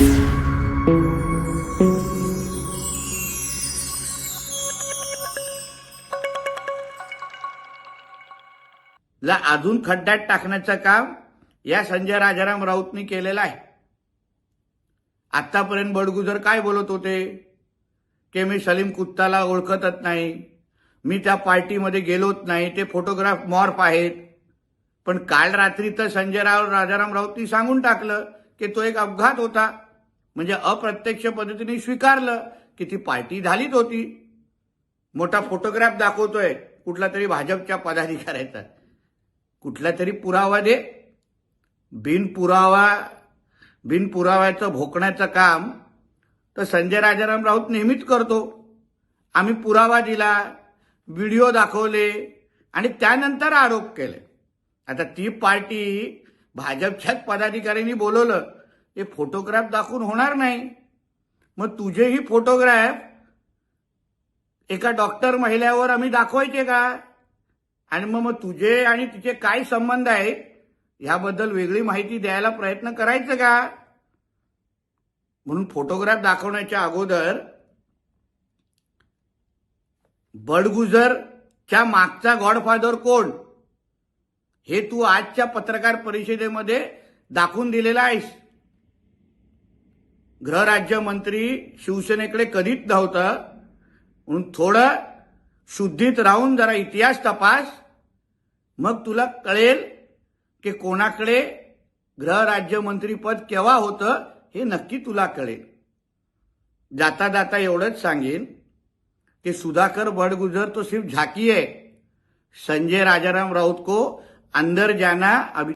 ला अजून खड्ड्यात टाकण्याचं काम या संजय राजाराम राऊतनी केलेलं आहे. आतापर्यंत बडगुजर काय बोलत होते? की मी सलीम कुत्ताला ओळखतच नाही. मी त्या पार्टीमध्ये गेलोच नाही. ते फोटोग्राफ मॉर्फ आहेत. पण काल रात्री तर संजय राव राजाराम राऊतनी सांगून टाकलं की तो एक अपघात होता. म्हणजे अप्रत्यक्ष पद्धतीने स्वीकारलं की ती पार्टी झालीच होती. मोठा फोटोग्राफ दाखवतोय कुठला तरी भाजपच्या पदाधिकाऱ्याचा. कुठला तरी पुरावा दे. बिनपुरावा बिनपुराव्याचं भोकण्याचं काम तर संजय राजाराम राऊत नेहमीच करतो. आम्ही पुरावा दिला व्हिडिओ दाखवले आणि त्यानंतर आरोप केले. आता ती पार्टी भाजपच्याच पदाधिकाऱ्यांनी बोलवलं. हे फोटोग्राफ दाखवून होणार नाही. मग तुझेही फोटोग्राफ एका डॉक्टर महिल्यावर आम्ही दाखवायचे का? आणि मग मग तुझे आणि तिचे काय संबंध आहेत? ह्याबद्दल वेगळी माहिती द्यायला प्रयत्न करायचं का? म्हणून फोटोग्राफ दाखवण्याच्या अगोदर बडगुजरच्या मागचा गॉडफादर कोण? हे तू आजच्या पत्रकार परिषदेमध्ये दाखवून दिलेला आहेस. गृहराज्यमंत्री शिवसेनेकडे कधीच नव्हतं म्हणून थोडं शुद्धीत राहून जरा इतिहास तपास. मग तुला कळेल की कोणाकडे गृहराज्यमंत्रीपद केव्हा होतं हे नक्की तुला कळेल. जाता जाता एवढंच सांगेन की सुधाकर बड़गुजर तो सिर्फ झाकी आहे. संजय राजाराम राउत को अंदर जाना अभी